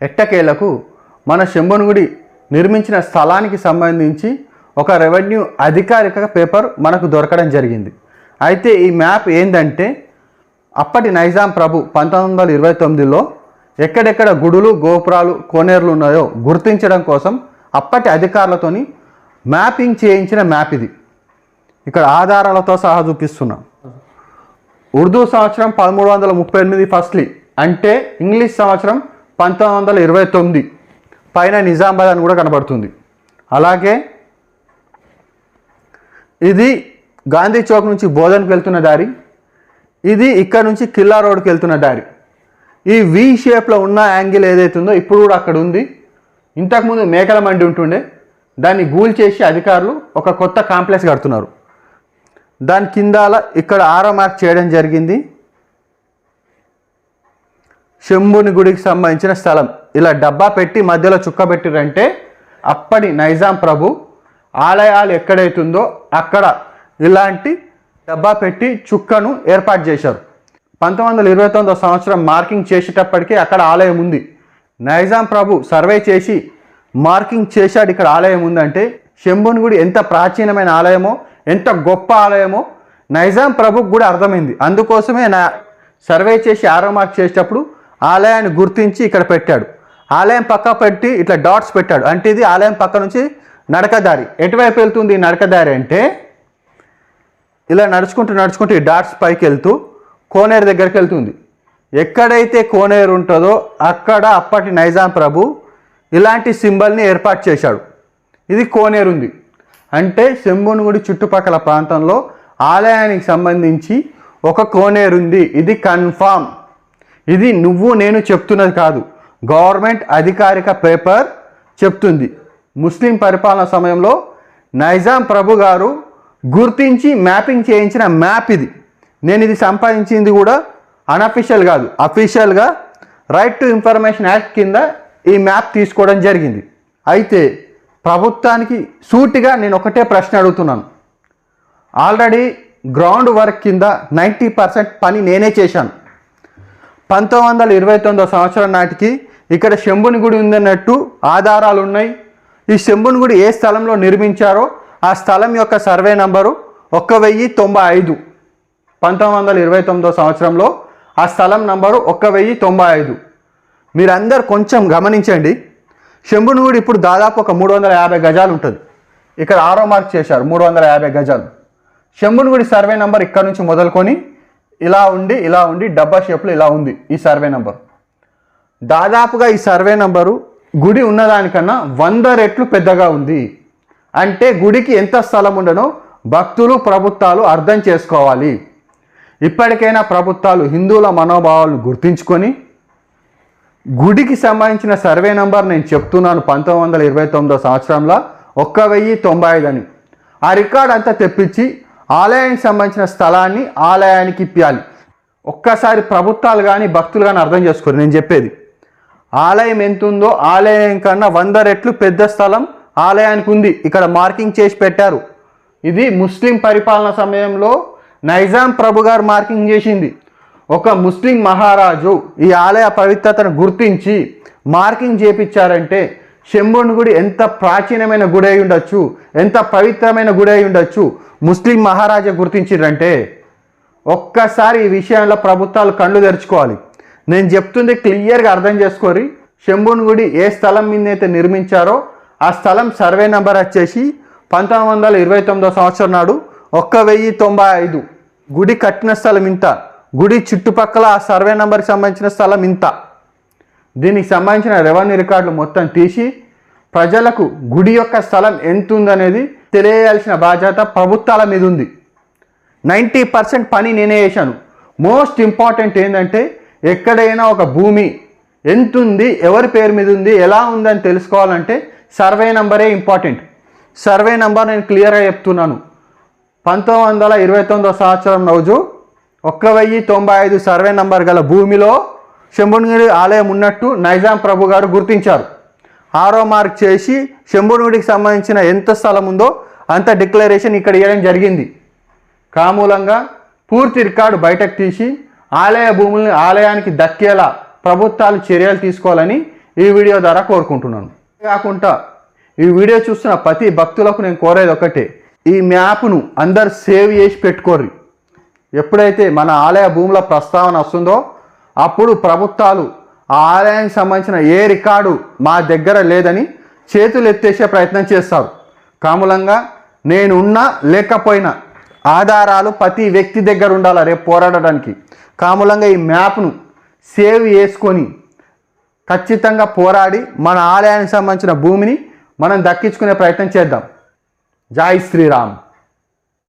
ఎట్టకేలకు మన శంభునుగుడి నిర్మించిన స్థలానికి సంబంధించి ఒక రెవెన్యూ అధికారిక పేపర్ మనకు దొరకడం జరిగింది. అయితే ఈ మ్యాప్ ఏంటంటే అప్పటి నైజాం ప్రభు పంతొమ్మిది వందల ఇరవై తొమ్మిదిలో ఎక్కడెక్కడ గుడులు గోపురాలు కోనేరులు ఉన్నాయో గుర్తించడం కోసం అప్పటి అధికారులతోని మ్యాపింగ్ చేయించిన మ్యాప్ ఇది. ఇక్కడ ఆధారాలతో సహా చూపిస్తున్నాం. ఉర్దూ సంవత్సరం పదమూడు వందల ముప్పై ఎనిమిది ఫస్ట్లీ అంటే ఇంగ్లీష్ సంవత్సరం పంతొమ్మిది వందల ఇరవై తొమ్మిది పైన నిజామాబాద్ అని కూడా కనబడుతుంది. అలాగే ఇది గాంధీ చౌక్ నుంచి బోధన్కి వెళ్తున్న దారి ఇది ఇక్కడ నుంచి కిల్లా రోడ్కి వెళ్తున్న దారి. ఈ వి షేప్లో ఉన్న యాంగిల్ ఏదైతే ఉందో ఇప్పుడు కూడా అక్కడ ఉంది. ఇంతకుముందు మేకల మండి ఉంటుండే దాన్ని గూల్ చేసి అధికారులు ఒక కొత్త కాంప్లెక్స్ కడుతున్నారు. దాని కిందాల ఇక్కడ ఆరో మార్క్ చేయడం జరిగింది. శంభుని గుడికి సంబంధించిన స్థలం. ఇలా డబ్బా పెట్టి మధ్యలో చుక్క పెట్టిరంటే అప్పటి నైజాం ప్రభు ఆలయాలు ఎక్కడైతుందో అక్కడ ఇలాంటి డబ్బా పెట్టి చుక్కను ఏర్పాటు చేశారు. పంతొమ్మిది వందల ఇరవై తొమ్మిదో సంవత్సరం మార్కింగ్ చేసేటప్పటికీ అక్కడ ఆలయం ఉంది. నైజాం ప్రభు సర్వే చేసి మార్కింగ్ చేశాడు ఇక్కడ ఆలయం ఉందంటే శంభుని గుడి ఎంత ప్రాచీనమైన ఆలయమో ఎంత గొప్ప ఆలయమో నైజాం ప్రభుకు కూడా అర్థమైంది. అందుకోసమే నా సర్వే చేసి ఆరో మార్క్ చేసేటప్పుడు ఆలయాన్ని గుర్తించి ఇక్కడ పెట్టాడు. ఆలయం పక్క పెట్టి ఇట్లా డాట్స్ పెట్టాడు. అంటే ఇది ఆలయం పక్క నుంచి నడకదారి ఎటువైపు వెళ్తుంది ఈ నడకదారి అంటే ఇలా నడుచుకుంటూ నడుచుకుంటూ ఈ డాట్స్ పైకి వెళ్తూ కోనేరు దగ్గరికి వెళ్తుంది. ఎక్కడైతే కోనేరు ఉంటుందో అక్కడ అప్పటి నైజాం ప్రభు ఇలాంటి సింబల్ని ఏర్పాటు చేశాడు. ఇది కోనేరు ఉంది. అంటే శంభునిగుడి చుట్టుపక్కల ప్రాంతంలో ఆలయానికి సంబంధించి ఒక కోనేరు ఉంది. ఇది కన్ఫామ్. ఇది నువ్వు నేను చెప్తున్నది కాదు. గవర్నమెంట్ అధికారిక పేపర్ చెప్తుంది. ముస్లిం పరిపాలన సమయంలో నైజాం ప్రభు గారు గుర్తించి మ్యాపింగ్ చేయించిన మ్యాప్ ఇది. నేను ఇది సంపాదించింది కూడా అన్అఫీషియల్ కాదు. అఫీషియల్గా రైట్ టు ఇన్ఫర్మేషన్ యాక్ట్ కింద ఈ మ్యాప్ తీసుకోవడం జరిగింది. అయితే ప్రభుత్వానికి సూటిగా నేను ఒకటే ప్రశ్న అడుగుతున్నాను. ఆల్రెడీ గ్రౌండ్ వర్క్ కింద నైంటీ పర్సెంట్ పని నేనే చేశాను. పంతొమ్మిది వందల ఇరవై తొమ్మిదో సంవత్సరం నాటికి ఇక్కడ శంభుని గుడి ఉందన్నట్టు ఆధారాలు ఉన్నాయి. ఈ శంభుని గుడి ఏ స్థలంలో నిర్మించారో ఆ స్థలం యొక్క సర్వే నంబరు ఒక్క వెయ్యి తొంభై ఐదు. పంతొమ్మిది వందల ఇరవై తొమ్మిదో సంవత్సరంలో ఆ స్థలం నంబరు ఒక్క వెయ్యి తొంభై ఐదు. మీరందరు కొంచెం గమనించండి. శంభుని గుడి ఇప్పుడు దాదాపు ఒక మూడు వందల యాభై గజాలు ఉంటుంది. ఇక్కడ ఆరో మార్క్ చేశారు మూడు వందల యాభై గజాలు. శంభుని గుడి సర్వే నంబర్ ఇక్కడ నుంచి మొదలుకొని ఇలా ఉండి ఇలా ఉండి డబ్బా షేప్లో ఇలా ఉంది ఈ సర్వే నెంబర్. దాదాపుగా ఈ సర్వే నెంబరు గుడి ఉన్నదానికన్నా వంద రెట్లు పెద్దగా ఉంది. అంటే గుడికి ఎంత స్థలం ఉండనో భక్తులు ప్రభుత్వాలు అర్థం చేసుకోవాలి. ఇప్పటికైనా ప్రభుత్వాలు హిందువుల మనోభావాలను గుర్తించుకొని గుడికి సంబంధించిన సర్వే నంబర్ నేను చెప్తున్నాను పంతొమ్మిది వందల ఇరవై తొమ్మిదో సంవత్సరంలో ఒక్క వెయ్యి తొంభై ఐదు అని. ఆ రికార్డ్ అంతా తెప్పించి ఆలయానికి సంబంధించిన స్థలాన్ని ఆలయానికి ఇప్పియాలి. ఒక్కసారి ప్రభుత్వాలు కానీ భక్తులు కానీ అర్థం చేసుకోరు. నేను చెప్పేది ఆలయం ఎంత ఉందో ఆలయం కన్నా వంద రెట్లు పెద్ద స్థలం ఆలయానికి ఉంది. ఇక్కడ మార్కింగ్ చేసి పెట్టారు. ఇది ముస్లిం పరిపాలన సమయంలో నైజాం ప్రభు గారు మార్కింగ్ చేసింది. ఒక ముస్లిం మహారాజు ఈ ఆలయ పవిత్రతను గుర్తించి మార్కింగ్ చేపించారంటే షెంబోన్ గుడి ఎంత ప్రాచీనమైన గుడి అయి ఉండొచ్చు? ఎంత పవిత్రమైన గుడి అయి ఉండొచ్చు? ముస్లిం మహారాజా గుర్తించిరంటే ఒక్కసారి ఈ విషయంలో ప్రభుత్వాలు కళ్ళు తెరుచుకోవాలి. నేను చెప్తుంది క్లియర్గా అర్థం చేసుకోరి. శంభుని గుడి ఏ స్థలం మీద అయితే నిర్మించారో ఆ స్థలం సర్వే నెంబర్ వచ్చేసి పంతొమ్మిది వందల ఇరవై తొమ్మిదో సంవత్సరం నాడు ఒక్క వెయ్యి తొంభై ఐదు. గుడి కట్టిన స్థలం ఇంత. గుడి చుట్టుపక్కల ఆ సర్వే నెంబర్కి సంబంధించిన స్థలం ఇంత. దీనికి సంబంధించిన రెవెన్యూ రికార్డులు మొత్తం తీసి ప్రజలకు గుడి యొక్క స్థలం ఎంత ఉందనేది తెలియాల్సిన బాధ్యత ప్రభుత్వాల మీద ఉంది. నైంటీ పర్సెంట్ పని నేనే చేశాను. మోస్ట్ ఇంపార్టెంట్ ఏంటంటే ఎక్కడైనా ఒక భూమి ఎంత ఉంది ఎవరి పేరు మీద ఉంది ఎలా ఉందని తెలుసుకోవాలంటే సర్వే నంబరే ఇంపార్టెంట్. సర్వే నంబర్ నేను క్లియర్గా చెప్తున్నాను. పంతొమ్మిది వందల ఇరవై తొమ్మిదో సంవత్సరం రోజు ఒక్క వెయ్యి తొంభై ఐదు సర్వే నంబర్ గల భూమిలో శంభునిగిరి ఆలయం ఉన్నట్టు నైజాం ప్రభు గారు గుర్తించారు. ఆరో మార్క్ చేసి శంభునిగిడికి సంబంధించిన ఎంత స్థలం ఉందో అంత డిక్లరేషన్ ఇక్కడ ఇవ్వడం జరిగింది. కామూలంగా పూర్తి రికార్డు బయటకు తీసి ఆలయ భూముల్ని ఆలయానికి దక్కేలా ప్రభుత్వాలు చర్యలు తీసుకోవాలని ఈ వీడియో ద్వారా కోరుకుంటున్నాను. కాకుండా ఈ వీడియో చూస్తున్న ప్రతి భక్తులకు నేను కోరేది ఒకటే ఈ మ్యాప్ను అందరు సేవ్ చేసి పెట్టుకోర్రి. ఎప్పుడైతే మన ఆలయ భూముల ప్రస్తావన వస్తుందో అప్పుడు ప్రభుత్వాలు ఆ ఆలయానికి సంబంధించిన ఏ రికార్డు మా దగ్గర లేదని చేతులు ఎత్తేసే ప్రయత్నం చేస్తారు. కాములంగా నేనున్నా లేకపోయినా ఆధారాలు ప్రతి వ్యక్తి దగ్గర ఉండాలి రేపు పోరాడడానికి? కాములంగా ఈ మ్యాప్ను సేవ్ చేసుకొని ఖచ్చితంగా పోరాడి మన ఆలయానికి సంబంధించిన భూమిని మనం దక్కించుకునే ప్రయత్నం చేద్దాం. జై శ్రీరామ్.